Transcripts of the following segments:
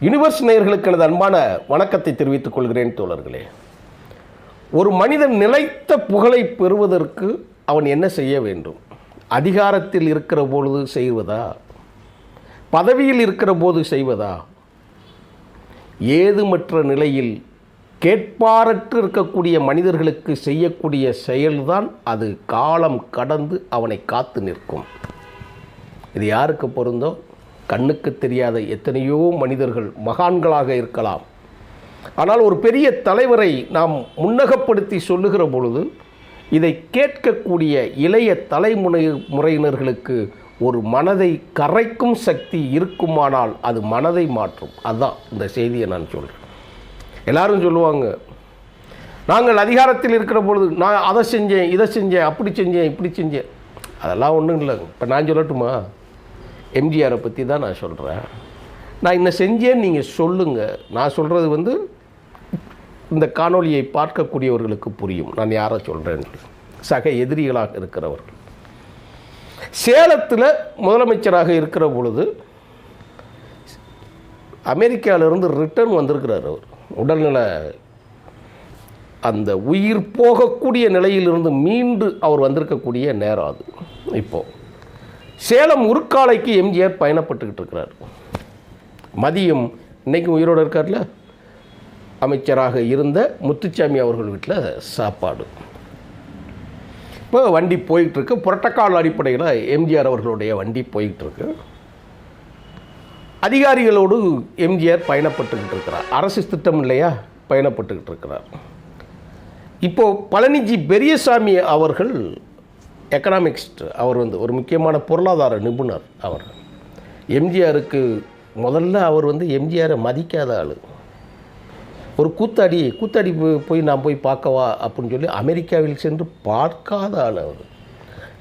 Universe நேயர்களுக்கு எனது அன்பான வணக்கத்தை தெரிவித்துக் கொள்கிறேன் தோழர்களே. ஒரு மனிதன் நிலைத்த புகழை பெறுவதற்கு அவன் என்ன செய்ய வேண்டும்? அதிகாரத்தில் இருக்கிற பொழுது செய்வதா? பதவியில் இருக்கிற போது செய்வதா? ஏதுமற்ற நிலையில் கேட்பாரற்று இருக்கக்கூடிய மனிதர்களுக்கு செய்யக்கூடிய செயல்தான் அது. காலம் கடந்து அவனை காத்து நிற்கும். இது யாருக்கு பொருந்தோ? கண்ணுக்கு தெரியாத எத்தனையோ மனிதர்கள் மகான்களாக இருக்கலாம். ஆனால் ஒரு பெரிய தலைவரை நாம் முன்னகப்படுத்தி சொல்லுகிற பொழுது இதை கேட்கக்கூடிய இளைய தலைமுறை முறையினர்களுக்கு ஒரு மனதை கரைக்கும் சக்தி இருக்குமானால் அது மனதை மாற்றும். அதுதான் இந்த செய்தியை நான் சொல்கிறேன் எல்லாரும் சொல்லுவாங்க நாங்கள் அதிகாரத்தில் இருக்கிற பொழுது நான் அதை செஞ்சேன் இதை செஞ்சேன் அப்படி செஞ்சேன் இப்படி செஞ்சேன். அதெல்லாம் ஒன்றும் இல்லை இப்போ நான் சொல்லட்டுமா? எம்ஜிஆரை பற்றி தான் நான் சொல்கிறேன் நான் இன்னும் செஞ்சேன்னு நீங்கள் சொல்லுங்கள் நான் சொல்கிறது வந்து இந்த காணொளியை பார்க்கக்கூடியவர்களுக்கு புரியும். நான் யாரை சொல்கிறேன் சக எதிரிகளாக இருக்கிறவர்கள். சேலத்தில் முதலமைச்சராக இருக்கிற பொழுது அமெரிக்காவிலிருந்து ரிட்டர்ன் வந்திருக்கிறார் அவர். உடல்நல அந்த உயிர் போகக்கூடிய நிலையிலிருந்து மீண்டு அவர் வந்திருக்கக்கூடிய நேரம் அது. இப்போது சேலம் உருக்காலைக்கு எம்ஜிஆர் பயணப்பட்டுக்கிட்டு இருக்கிறார். மதியம் இன்றைக்கும் உயிரோடு இருக்கார்ல? அமைச்சராக இருந்த முத்துச்சாமி அவர்கள் வீட்டில் சாப்பாடு. இப்போ வண்டி போயிட்டுருக்கு. புரட்டக்கால் அடிப்படையில் எம்ஜிஆர் அவர்களுடைய வண்டி போயிட்டுருக்கு. அதிகாரிகளோடு எம்ஜிஆர் பயணப்பட்டுக்கிட்டு இருக்கிறார். அரசு திட்டம் இல்லையா? பயணப்பட்டுக்கிட்டு இருக்கிறார். இப்போது பழனிஜி பெரியசாமி அவர்கள் எக்கனாமிக்ஸ்ட் அவர் வந்து ஒரு முக்கியமான பொருளாதார நிபுணர் அவர். எம்ஜிஆருக்கு முதல்ல அவர் வந்து எம்ஜிஆரை மதிக்காத ஆள். ஒரு கூத்தாடி கூத்தாடி போய் போய் நான் போய் பார்க்கவா அப்படின்னு சொல்லி அமெரிக்காவில் சென்று பார்க்காத ஆள் அவர்.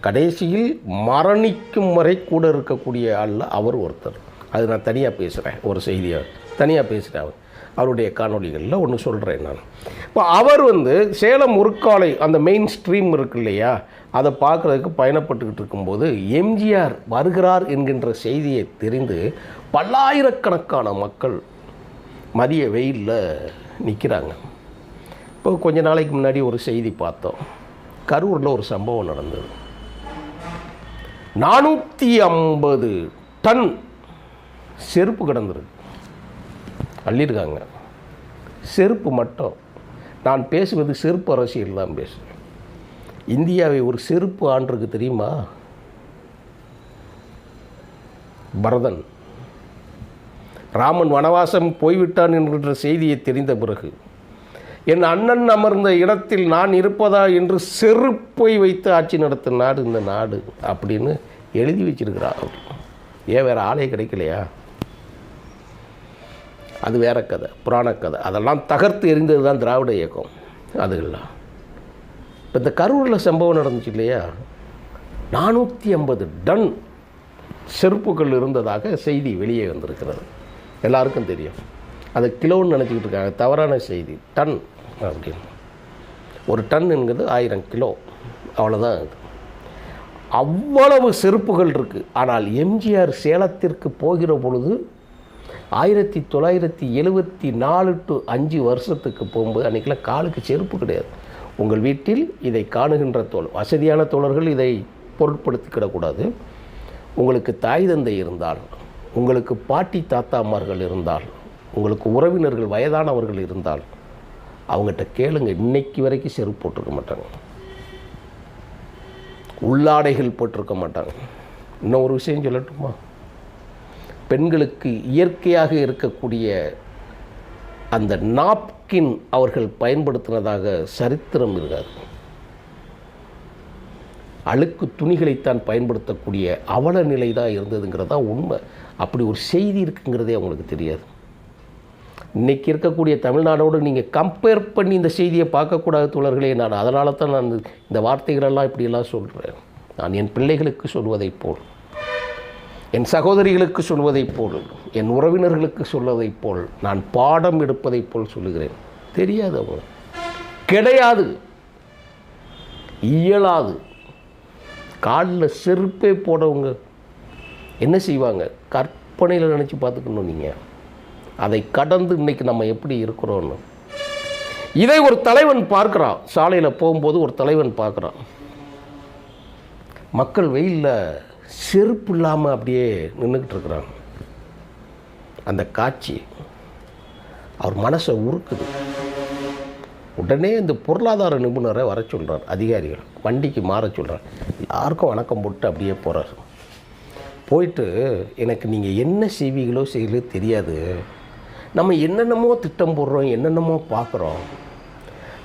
கடைசியில் மரணிக்கும் வரை கூட இருக்கக்கூடிய ஆளில் அவர் ஒருத்தர். அது நான் தனியாக பேசுகிறேன் ஒரு செய்தியாக தனியாக பேசுகிறேன் அவர். அவருடைய காணொளிகளில் ஒன்று சொல்கிறேன் நான். இப்போ அவர் வந்து சேலம் உருக்காலை அந்த மெயின் ஸ்ட்ரீம் இருக்கு இல்லையா? அதை பார்க்குறதுக்கு பயணப்பட்டுக்கிட்டு இருக்கும்போது எம்ஜிஆர் வருகிறார் என்கின்ற செய்தியை தெரிந்து பல்லாயிரக்கணக்கான மக்கள் மதிய வெயிலில் நிற்கிறாங்க இப்போ கொஞ்ச நாளைக்கு முன்னாடி ஒரு செய்தி பார்த்தோம். கரூரில் ஒரு சம்பவம் நடந்தது. நானூற்றி ஐம்பது டன் செருப்பு கிடந்திருக்கு. அள்ளியிருக்காங்க. செருப்பு மட்டும். நான் பேசுவது செருப்பு அரசியல் தான் பேசுவேன் இந்தியாவை ஒரு செருப்பு ஆண்டிருக்கு தெரியுமா? பரதன். ராமன் வனவாசம் போய்விட்டான் என்கின்ற செய்தியை தெரிந்த பிறகு என் அண்ணன் அமர்ந்த இடத்தில் நான் இருப்பதா என்று செருப்பை வைத்து ஆட்சி நடத்தும் நாடு இந்த நாடு அப்படின்னு எழுதி வச்சிருக்கிறார் அவர். ஏன் வேறு ஆளே கிடைக்கலையா? அது வேற கதை புராண கதை. அதெல்லாம் தகர்த்து எறிந்தது தான் திராவிட இயக்கம் அதுகள்லாம். இப்போ இந்த கரூரில் சம்பவம் நடந்துச்சு இல்லையா? நானூற்றி ஐம்பது டன் செருப்புகள் இருந்ததாக செய்தி வெளியே வந்திருக்கிறது. எல்லாருக்கும் தெரியும். அதை கிலோன்னு நினச்சிக்கிட்டு இருக்காங்க. தவறான செய்தி. டன் அப்படின்னு. ஒரு டன் என்கிறது ஆயிரம் கிலோ. அவ்வளோதான் இது அவ்வளவு செருப்புகள் இருக்குது ஆனால் எம்ஜிஆர் சேலத்திற்கு போகிற பொழுது ஆயிரத்தி தொள்ளாயிரத்தி எழுபத்தி நாலு டு அஞ்சு வருஷத்துக்கு போகும்போது அன்றைக்கெல்லாம் காலுக்கு செருப்பு கிடையாது. உங்கள் வீட்டில் இதை காணுகின்ற தோல் வசதியான தோழர்கள் இதை பொருட்படுத்திக்கிடக்கூடாது. உங்களுக்கு தாய் தந்தை இருந்தால் உங்களுக்கு பாட்டி தாத்தாமார்கள் இருந்தால் உங்களுக்கு உறவினர்கள் வயதானவர்கள் இருந்தால் அவங்ககிட்ட கேளுங்க. இன்னைக்கு வரைக்கும் செருப்பு போட்டிருக்க மாட்டாங்க. உள்ளாடைகள் போட்டிருக்க மாட்டாங்க. இன்னும் ஒரு விஷயம் சொல்லட்டுமா? பெண்களுக்கு இயற்கையாக இருக்கக்கூடிய அந்த நாப் நாப்கின் அவர்கள் பயன்படுத்தினதாக சரித்திரம் இருக்காது. அழுக்கு துணிகளைத்தான் பயன்படுத்தக்கூடிய அவல நிலை தான் இருந்ததுங்கிறது தான் உண்மை. அப்படி ஒரு செய்தி இருக்குங்கிறதே அவங்களுக்கு தெரியாது. இன்றைக்கி இருக்கக்கூடிய தமிழ்நாடோடு நீங்கள் கம்பேர் பண்ணி இந்த செய்தியை பார்க்கக்கூடாது தோழர்களே. நான் அதனால தான் நான் இந்த வார்த்தைகளெல்லாம் இப்படியெல்லாம் சொல்கிறேன் நான் என் பிள்ளைகளுக்கு சொல்வதைப் போல். என் சகோதரிகளுக்கு சொல்வதைப் போல் என் உறவினர்களுக்கு சொல்வதைப் போல் நான் பாடம் எடுப்பதைப் போல் சொல்லுகிறேன். தெரியாது அவங்க கிடையாது. இயலாது. காலில் செருப்பே போடவங்க என்ன செய்வாங்க? கற்பனையில் நினச்சி பார்த்துக்கணும் நீங்கள் அதை கடந்து இன்னைக்கு நம்ம எப்படி இருக்கிறோன்னு இதை ஒரு தலைவன் பார்க்குறான். சாலையில் போகும்போது ஒரு தலைவன் பார்க்குறான். மக்கள் வெயிலில் செருப்பு இல்லாமல் அப்படியே நின்றுக்கிட்டு இருக்கிறாங்க அந்த காட்சி அவர் மனசை உருக்குது. உடனே இந்த பொருளாதார நிபுணரை வர சொல்கிறார் அதிகாரிகள். வண்டிக்கு மாற சொல்கிறார் யாருக்கும் வணக்கம் போட்டு அப்படியே போகிறார் போயிட்டு எனக்கு நீங்கள் என்ன செய்வீங்களோ செய்யலோ தெரியாது. நம்ம என்னென்னமோ திட்டம் போடுறோம் என்னென்னமோ பார்க்குறோம்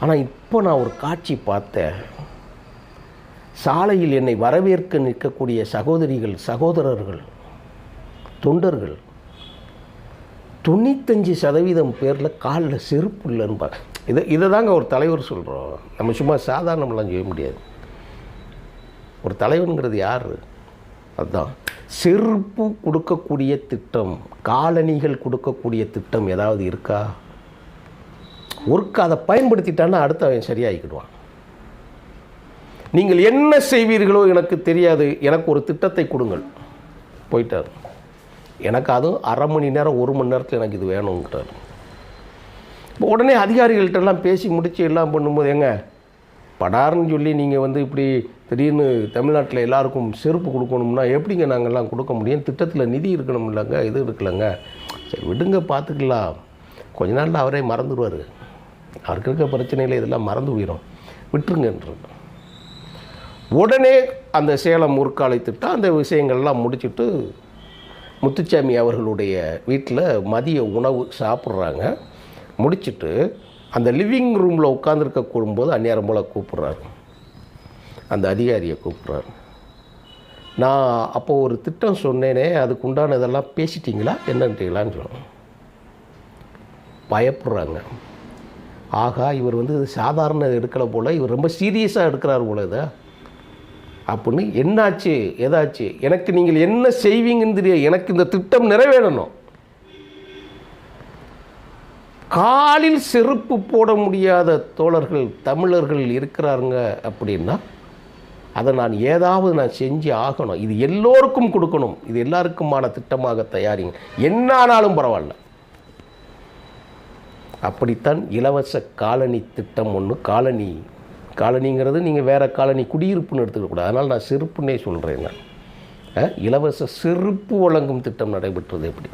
ஆனால் இப்போ நான் ஒரு காட்சி பார்த்தேன். சாலையில் என்னை வரவேற்க நிற்கக்கூடிய சகோதரிகள் சகோதரர்கள் தொண்டர்கள் தொண்ணூத்தஞ்சு சதவீதம் பேரில் காலில் செருப்பு இல்லைன்னு பா இதை இதை தாங்க ஒரு தலைவர் சொல்கிறோம் நம்ம சும்மா சாதாரணம்லாம் செய்ய முடியாது. ஒரு தலைவனுங்கிறது யார்? அதுதான் செருப்பு கொடுக்கக்கூடிய திட்டம் காலணிகள் கொடுக்கக்கூடிய திட்டம் ஏதாவது இருக்கா? ஒர்க் அதை பயன்படுத்திட்டான்னா அடுத்து அவன் சரியாகிக்கிடுவான் நீங்கள் என்ன செய்வீர்களோ எனக்கு தெரியாது. எனக்கு ஒரு திட்டத்தை கொடுங்கள். போயிட்டார். எனக்கு அதுவும் அரை மணி நேரம் ஒரு மணி நேரத்தில் எனக்கு இது வேணுங்கிறார் இப்போ உடனே அதிகாரிகள்கிட்டலாம் எல்லாம் பேசி முடித்து எல்லாம் பண்ணும்போது எங்க படார்னு சொல்லி நீங்கள் வந்து இப்படி திடீர்னு தமிழ்நாட்டில் எல்லாருக்கும் செருப்பு கொடுக்கணும்னா எப்படிங்க நாங்கள்லாம் கொடுக்க முடியும்? திட்டத்தில் நிதி இருக்கணும் இல்லைங்க இது இருக்குல்லங்க சரி விடுங்க பார்த்துக்கலாம் கொஞ்ச நாளில் அவரே மறந்துடுவார் அவருக்கு இருக்க பிரச்சனையில் இதெல்லாம் மறந்து போயிடும் விட்டுருங்கன்றது உடனே அந்த சேலம் முற்காலை அந்த விஷயங்கள்லாம் முடிச்சுட்டு முத்துச்சாமி அவர்களுடைய வீட்டில் மதிய உணவு சாப்பிட்றாங்க. முடிச்சுட்டு அந்த லிவிங் ரூமில் உட்காந்துருக்க கூடும்போது அந்நேரம் போல் கூப்பிட்றாரு. அந்த அதிகாரியை கூப்பிட்றாரு. நான் அப்போது ஒரு திட்டம் சொன்னேனே அதுக்கு உண்டான இதெல்லாம் பேசிட்டீங்களா என்னன்றீங்களான்னு சொல்லுவோம் பயப்படுறாங்க. ஆகா இவர் வந்து சாதாரண எடுக்கலை போல் இவர் ரொம்ப சீரியஸாக எடுக்கிறார் போல இதை. அப்படின்னு என்னாச்சு ஏதாச்சு? எனக்கு நீங்கள் என்ன செய்வீங்கன்னு தெரியாது எனக்கு இந்த திட்டம் நிறைவேறணும். காலில் செருப்பு போட முடியாத தோழர்கள் தமிழர்கள் இருக்கிறாருங்க அப்படின்னா அதை நான் ஏதாவது நான் செஞ்சு ஆகணும். இது எல்லோருக்கும் கொடுக்கணும். இது எல்லாருக்குமான திட்டமாக தயாரிங்க. என்ன ஆனாலும் பரவாயில்ல. அப்படித்தான் இலவச காலனி திட்டம் ஒன்று காலனி காலனிங்கிறது நீங்கள் வேறு காலனி குடியிருப்புன்னு எடுத்துக்கக்கூடாது அதனால் நான் செருப்புன்னே சொல்கிறேன் நான் இலவச செருப்பு வழங்கும் திட்டம் நடைபெற்றது எப்படி?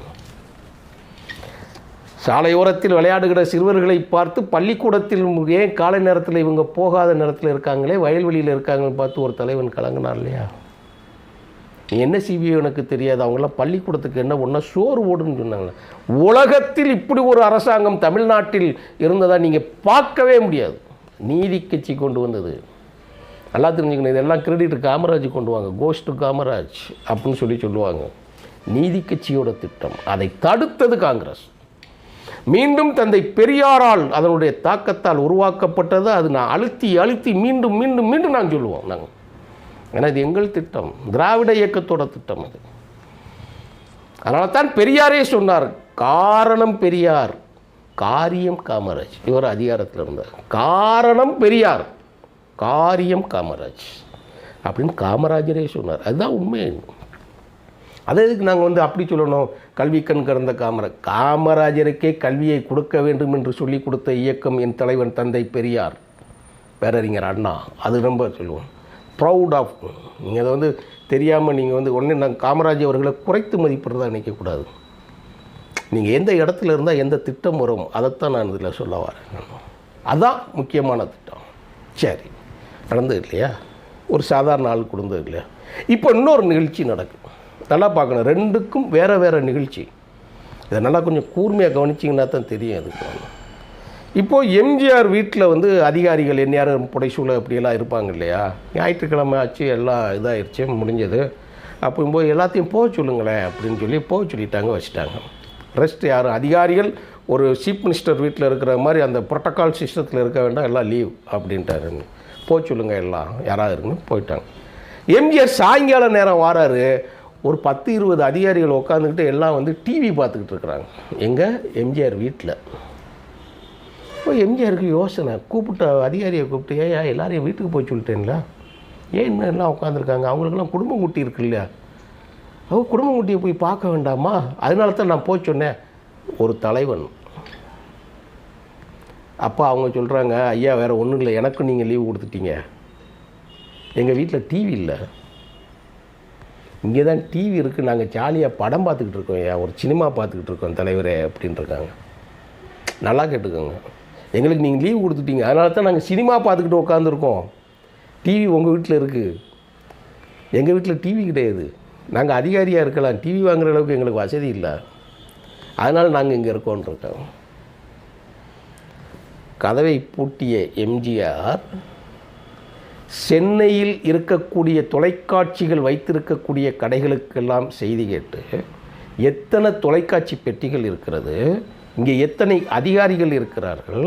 சாலையோரத்தில் விளையாடுகிற சிறுவர்களை பார்த்து பள்ளிக்கூடத்தில் ஏன் காலை நேரத்தில் இவங்க போகாத நேரத்தில் இருக்காங்களே? வயல்வெளியில் இருக்காங்கன்னு பார்த்து ஒரு தலைவன் கலங்கினார் இல்லையா? நீ என்ன சிபிஐ எனக்கு தெரியாது? அவங்களாம் பள்ளிக்கூடத்துக்கு என்ன ஒன்றா சோறு ஓடுன்னு சொன்னாங்க. உலகத்தில் இப்படி ஒரு அரசாங்கம் தமிழ்நாட்டில் இருந்ததாக நீங்கள் பார்க்கவே முடியாது. நீதி கட்சி கொண்டு வந்தது. நல்லா தெரிஞ்சுக்கணும் இதெல்லாம் கிரெடிட் காமராஜ் கொண்டு வாங்க கோஸ்ட் காமராஜ் அப்படின்னு சொல்லி சொல்லுவாங்க. நீதி கட்சியோட திட்டம் அதை தடுத்தது காங்கிரஸ். மீண்டும் தந்தை பெரியாரால் அதனுடைய தாக்கத்தால் உருவாக்கப்பட்டது அது நான் அழுத்தி அழுத்தி மீண்டும் மீண்டும் மீண்டும் நான் சொல்லுவோம் நாங்கள் ஏன்னா இது எங்கள் திட்டம் திராவிட இயக்கத்தோட திட்டம் அது. அதனால தான் பெரியாரே சொன்னார் காரணம் பெரியார். காரியம் காமராஜ். இவர் அதிகாரத்தில் இருந்தார். காரணம் பெரியார். காரியம் காமராஜ். அப்படின்னு காமராஜரே சொன்னார். அதுதான் உண்மை. அதை எதுக்கு நாங்கள் வந்து அப்படி சொல்லணும்? கல்வி கண் கறந்த காமரா காமராஜருக்கே கல்வியை கொடுக்க வேண்டும் என்று சொல்லி கொடுத்த இயக்கம் என் தலைவன் தந்தை பெரியார். பேரறிஞர் அண்ணா. அது ரொம்ப சொல்லுவோம். ப்ரௌட் ஆஃப் நீங்கள் அதை வந்து தெரியாமல் நீங்கள் வந்து உடனே நாங்கள் காமராஜ் அவர்களை குறைத்து மதிப்பிடுறதா நினைக்கக்கூடாது நீங்கள் எந்த இடத்துல இருந்தால் எந்த திட்டம் வரும் அதைத்தான் நான் இதில் சொல்ல வரேன். அதுதான் முக்கியமான திட்டம். சரி. நடந்தது இல்லையா? ஒரு சாதாரண ஆள் கொடுந்தது இல்லையா? இப்போ இன்னொரு நிகழ்ச்சி நடக்கும் நல்லா பார்க்கணும். ரெண்டுக்கும் வேறு வேறு நிகழ்ச்சி. இதை நல்லா கொஞ்சம் கூர்மையாக கவனிச்சிங்கன்னா தான் தெரியும் அதுக்கு இப்போது எம்ஜிஆர் வீட்டில் வந்து அதிகாரிகள் எந்நேரம் புடைசூழ அப்படியெல்லாம் இருப்பாங்க இல்லையா? ஞாயிற்றுக்கிழமை ஆச்சு எல்லாம் இதாகிடுச்சு முடிஞ்சது. அப்போ போய் எல்லாத்தையும் போக சொல்லுங்களேன் அப்படின்னு சொல்லி போக சொல்லிட்டாங்க வச்சுட்டாங்க. ரெஸ்ட் யாரும் அதிகாரிகள் ஒரு சீஃப் மினிஸ்டர் வீட்டில் இருக்கிற மாதிரி அந்த புரோட்டோக்கால் சிஸ்டத்தில் இருக்க வேண்டாம் எல்லாம் லீவ் அப்படின்ட்டாரு. போய் சொல்லுங்க எல்லாம். யாராவது இருக்குன்னு போயிட்டாங்க. எம்ஜிஆர் சாயங்கால நேரம் வாராரு. ஒரு பத்து இருபது அதிகாரிகள் உட்காந்துக்கிட்டு எல்லாம் வந்து டிவி பார்த்துக்கிட்டு இருக்கிறாங்க. எங்கே? எம்ஜிஆர் வீட்டில் இப்போ எம்ஜிஆருக்கு யோசனை. கூப்பிட்ட அதிகாரியை கூப்பிட்டு ஏன் எல்லாரையும் வீட்டுக்கு போய் சொல்லிட்டேன்ல. ஏன் இன்னும் எல்லாம் உட்காந்துருக்காங்க அவங்களுக்கெல்லாம் குடும்பம் குட்டி இருக்கு இல்லையா அவங்க குடும்பம் குட்டியை போய் பார்க்க வேண்டாமா? அதனால தான் நான் போய் சொன்னேன். ஒரு தலைவன். அப்பா அவங்க சொல்கிறாங்க ஐயா வேறு ஒன்றும் இல்லை. எனக்கும் நீங்கள் லீவு கொடுத்துட்டீங்க. எங்கள் வீட்டில் டிவி இல்லை. இங்கே தான் டிவி இருக்குது நாங்கள் ஜாலியாக படம் பார்த்துக்கிட்டு இருக்கோம் ஐயா. ஒரு சினிமா பார்த்துக்கிட்டு இருக்கோம் தலைவரே அப்படின்னு இருக்காங்க. நல்லா கேட்டுக்கோங்க. எங்களுக்கு நீங்கள் லீவு கொடுத்துட்டீங்க. அதனால தான் நாங்கள் சினிமா பார்த்துக்கிட்டு உட்காந்துருக்கோம் டிவி உங்கள் வீட்டில் இருக்குது எங்கள் வீட்டில் டிவி கிடையாது. நாங்கள் அதிகாரியாக இருக்கலாம். டிவி வாங்குகிற அளவுக்கு எங்களுக்கு வசதி இல்லை. அதனால் நாங்கள் இங்கே இருக்கோன்ருக்கோம் கதவை பூட்டிய எம்ஜிஆர் சென்னையில் இருக்கக்கூடிய தொலைக்காட்சிகள் வைத்திருக்கக்கூடிய கடைகளுக்கெல்லாம் செய்தி கேட்டு எத்தனை தொலைக்காட்சி பெட்டிகள் இருக்கிறது இங்கே எத்தனை அதிகாரிகள் இருக்கிறார்கள்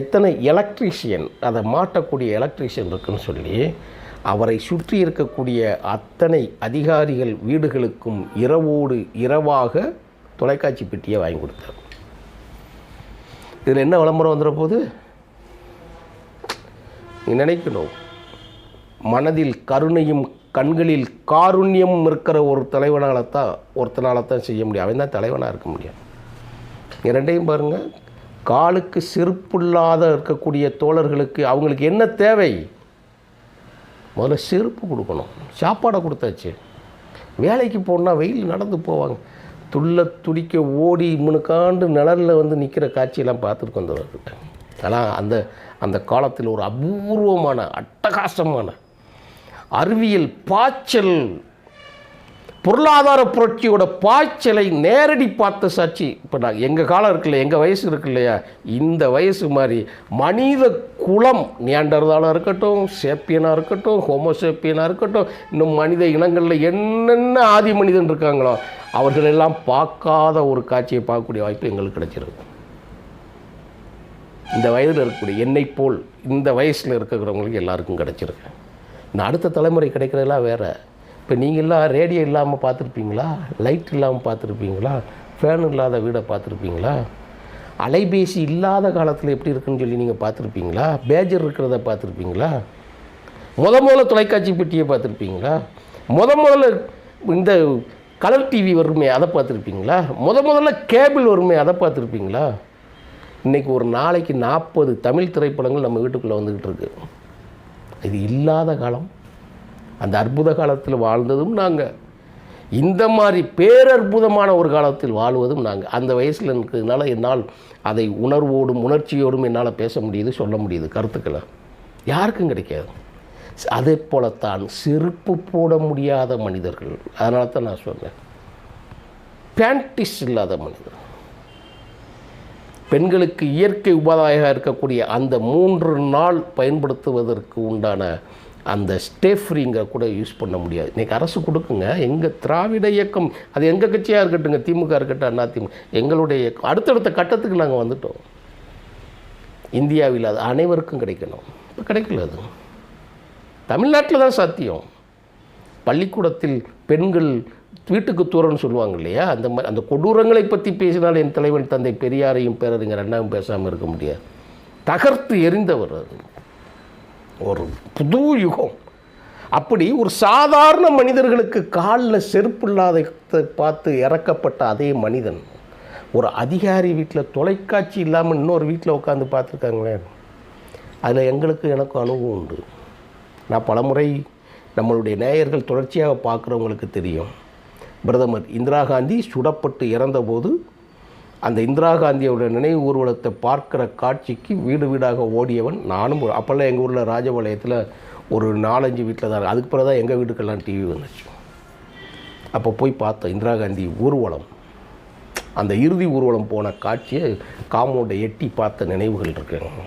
எத்தனை எலக்ட்ரீஷியன் அதை மாட்டக்கூடிய எலக்ட்ரீஷியன் இருக்குன்னு சொல்லி அவரை சுற்றி இருக்கக்கூடிய அத்தனை அதிகாரிகள் வீடுகளுக்கும் இரவோடு இரவாக தொலைக்காட்சி பெட்டியை வாங்கி கொடுத்தார். இதில் என்ன விளம்பரம் வந்துட போது? நீ நினைக்கணும். மனதில் கருணையும் கண்களில் காருண்யம் இருக்கிற ஒரு தலைவனால் தான் ஒருத்தனால தான் செய்ய முடியும். அவன் தான் தலைவனாக இருக்க முடியும். இரண்டையும் ரெண்டையும் பாருங்கள் காலுக்கு செருப்பில்லாத இருக்கக்கூடிய தோழர்களுக்கு அவங்களுக்கு என்ன தேவை? முதல்ல செருப்பு கொடுக்கணும். சாப்பாடை கொடுத்தாச்சு. வேலைக்கு போனால் வெயில் நடந்து போவாங்க. துள்ள துடிக்க ஓடி முணுக்காண்டு நிழலில் வந்து நிற்கிற காட்சியெல்லாம் பார்த்துருக்கோம் தோழர்கிட்ட அதெல்லாம் அந்த அந்த காலத்தில் ஒரு அபூர்வமான அட்டகாசமான அறிவியல் பாய்ச்சல் பொருளாதார புரட்சியோட பாய்ச்சலை நேரடி பார்த்த சாட்சி. இப்போ நான் எங்கள் காலம் இருக்குல்ல எங்கள் வயசு இருக்கு இல்லையா இந்த வயசு மாதிரி மனித குலம் நியாண்டர்தாலாக இருக்கட்டும் சேப்பியனாக இருக்கட்டும் ஹோமோசேப்பியனாக இருக்கட்டும் இன்னும் மனித இனங்களில் என்னென்ன ஆதி மனிதன் இருக்காங்களோ அவர்களெல்லாம் பார்க்காத ஒரு காட்சியை பார்க்கக்கூடிய வாய்ப்பு எங்களுக்கு கிடைச்சிருக்கு. இந்த வயதில் இருக்கக்கூடிய என்னை போல் இந்த வயசில் இருக்கிறவங்களுக்கு எல்லாருக்கும் கிடச்சிருக்கு. இந்த அடுத்த தலைமுறை கிடைக்கிறதெல்லாம் வேறு. இப்போ நீங்கள்லாம் ரேடியோ இல்லாமல் பார்த்துருப்பீங்களா? லைட் இல்லாமல் பார்த்துருப்பீங்களா? ஃபேன் இல்லாத வீடை பார்த்துருப்பீங்களா? அலைபேசி இல்லாத காலத்தில் எப்படி இருக்குன்னு சொல்லி நீங்கள் பார்த்துருப்பீங்களா? பேஜர் இருக்கிறத பார்த்துருப்பீங்களா? முத முதல்ல தொலைக்காட்சி பெட்டியை பார்த்துருப்பீங்களா? முத முதல்ல இந்த கலர் டிவி வருமே அதை பார்த்துருப்பீங்களா? முத முதல்ல கேபிள் வருமே அதை பார்த்துருப்பீங்களா? இன்றைக்கி ஒரு நாளைக்கு நாற்பது தமிழ் திரைப்படங்கள் நம்ம வீட்டுக்குள்ளே வந்துக்கிட்டு இருக்கு. இது இல்லாத காலம். அந்த அற்புத காலத்தில் வாழ்ந்ததும் நாங்கள் இந்த மாதிரி பேரற்புதமான ஒரு காலத்தில் வாழ்வதும் நாங்கள் அந்த வயசில் இருக்கிறதுனால என்னால் அதை உணர்வோடும் உணர்ச்சியோடும் என்னால் பேச முடியுது சொல்ல முடியுது கருத்துக்களை. யாருக்கும் கிடைக்காது. அதே போலத்தான் செருப்பு போட முடியாத மனிதர்கள். அதனால தான் நான் சொன்னேன். பேண்டிஸ் இல்லாத மனிதர். பெண்களுக்கு இயற்கை உபாதையாக இருக்கக்கூடிய அந்த மூன்று நாள் பயன்படுத்துவதற்கு உண்டான அந்த ஸ்டேஃப்ரிங்க கூட யூஸ் பண்ண முடியாது. இன்றைக்கி அரசு கொடுக்குங்க எங்கள் திராவிட இயக்கம் அது எங்கள் கட்சியாக இருக்கட்டுங்க திமுக இருக்கட்டும் அதிமுக எங்களுடைய இயக்கம் அடுத்தடுத்த கட்டத்துக்கு நாங்கள் வந்துட்டோம். இந்தியாவில் அது அனைவருக்கும் கிடைக்கணும். இப்போ கிடைக்கல அது. தமிழ்நாட்டில் தான் சாத்தியம். பள்ளிக்கூடத்தில் பெண்கள் வீட்டுக்கு தூரம்னு சொல்லுவாங்க இல்லையா? அந்த மாதிரி அந்த கொடூரங்களை பற்றி பேசினால் என் தலைவன் தந்தை பெரியாரையும் பேரறிஞர் அண்ணாவும் பேசாமல் இருக்க முடியாது. தகர்த்து எரிந்தவர் அது. ஒரு புது யுகம். அப்படி ஒரு சாதாரண மனிதர்களுக்கு காலில் செருப்பு இல்லாத பார்த்து இறக்கப்பட்ட அதே மனிதன் ஒரு அதிகாரி வீட்டில் தொலைக்காட்சி இல்லாமல் இன்னொரு வீட்டில் உட்காந்து பார்த்துருக்காங்களே அதில் எங்களுக்கு எனக்கும் அனுபவம் உண்டு. நான் பலமுறை நம்மளுடைய நேயர்கள் தொடர்ச்சியாக பார்க்குறவங்களுக்கு தெரியும். பிரதமர் இந்திரா காந்தி சுடப்பட்டு இறந்தபோது அந்த இந்திரா காந்தியோட நினைவு ஊர்வலத்தை பார்க்குற காட்சிக்கு வீடு வீடாக ஓடியவன் நானும் அப்போல்லாம் எங்கள் ஊரில் ராஜபாளையத்தில் ஒரு நாலஞ்சு வீட்டில் தான் அதுக்கு பிறகு தான் எங்கள் வீட்டுக்கெல்லாம் டிவி வந்துச்சு. அப்போ போய் பார்த்தோம் இந்திரா காந்தி ஊர்வலம். அந்த இறுதி ஊர்வலம் போன காட்சியை காமோட எட்டி பார்த்த நினைவுகள் இருக்குங்க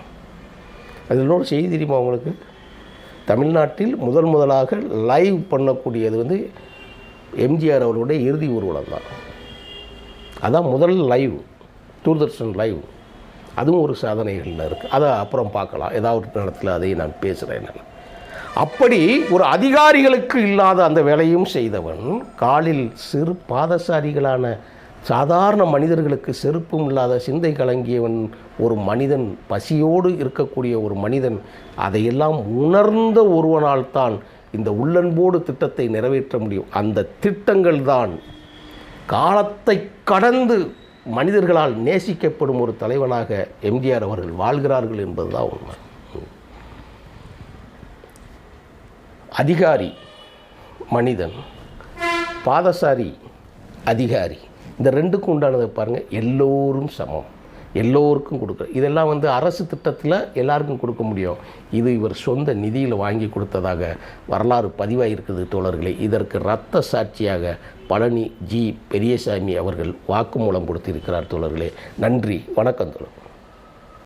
அது இன்னொரு செய்தி தெரியுமா உங்களுக்கு? தமிழ்நாட்டில் முதல் முதலாக லைவ் பண்ணக்கூடியது வந்து எம்ஜிஆர் அவர்களுடைய இறுதி ஊர்வலம் தான். அதான் முதல் லைவ் தூர்தர்ஷன் லைவ். அதுவும் ஒரு சாதனைகளில் இருக்குது அதை அப்புறம் பார்க்கலாம். ஏதாவது ஒரு நேரத்தில் அதை நான் பேசுகிறேன் நான். அப்படி ஒரு அதிகாரிகளுக்கு இல்லாத அந்த வேலையும் செய்தவன் காலில் சிறு பாதசாரிகளான சாதாரண மனிதர்களுக்கு செருப்பும் இல்லாத சிந்தை கலங்கியவன் ஒரு மனிதன் பசியோடு இருக்கக்கூடிய ஒரு மனிதன் அதையெல்லாம் உணர்ந்த ஒருவனால் தான் இந்த உள்ளன்போடு திட்டத்தை நிறைவேற்ற முடியும். அந்த திட்டங்கள் தான் காலத்தை கடந்து மனிதர்களால் நேசிக்கப்படும் ஒரு தலைவனாக எம்ஜிஆர் அவர்கள் வாழ்கிறார்கள் என்பதுதான் உண்மை. அதிகாரி மனிதன் பாதசாரி அதிகாரி இந்த ரெண்டுக்கும் உண்டானதை பாருங்கள் எல்லோரும் சமம். எல்லோருக்கும் கொடுக்குற இதெல்லாம் வந்து அரசு திட்டத்தில் எல்லாருக்கும் கொடுக்க முடியும். இது இவர் சொந்த நிதியில் வாங்கி கொடுத்ததாக வரலாறு பதிவாக இருக்குது தோழர்களே. இதற்கு இரத்த சாட்சியாக பழனி ஜி பெரியசாமி அவர்கள் வாக்குமூலம் கொடுத்திருக்கிறார் தோழர்களே. நன்றி. வணக்கம் தோழர்.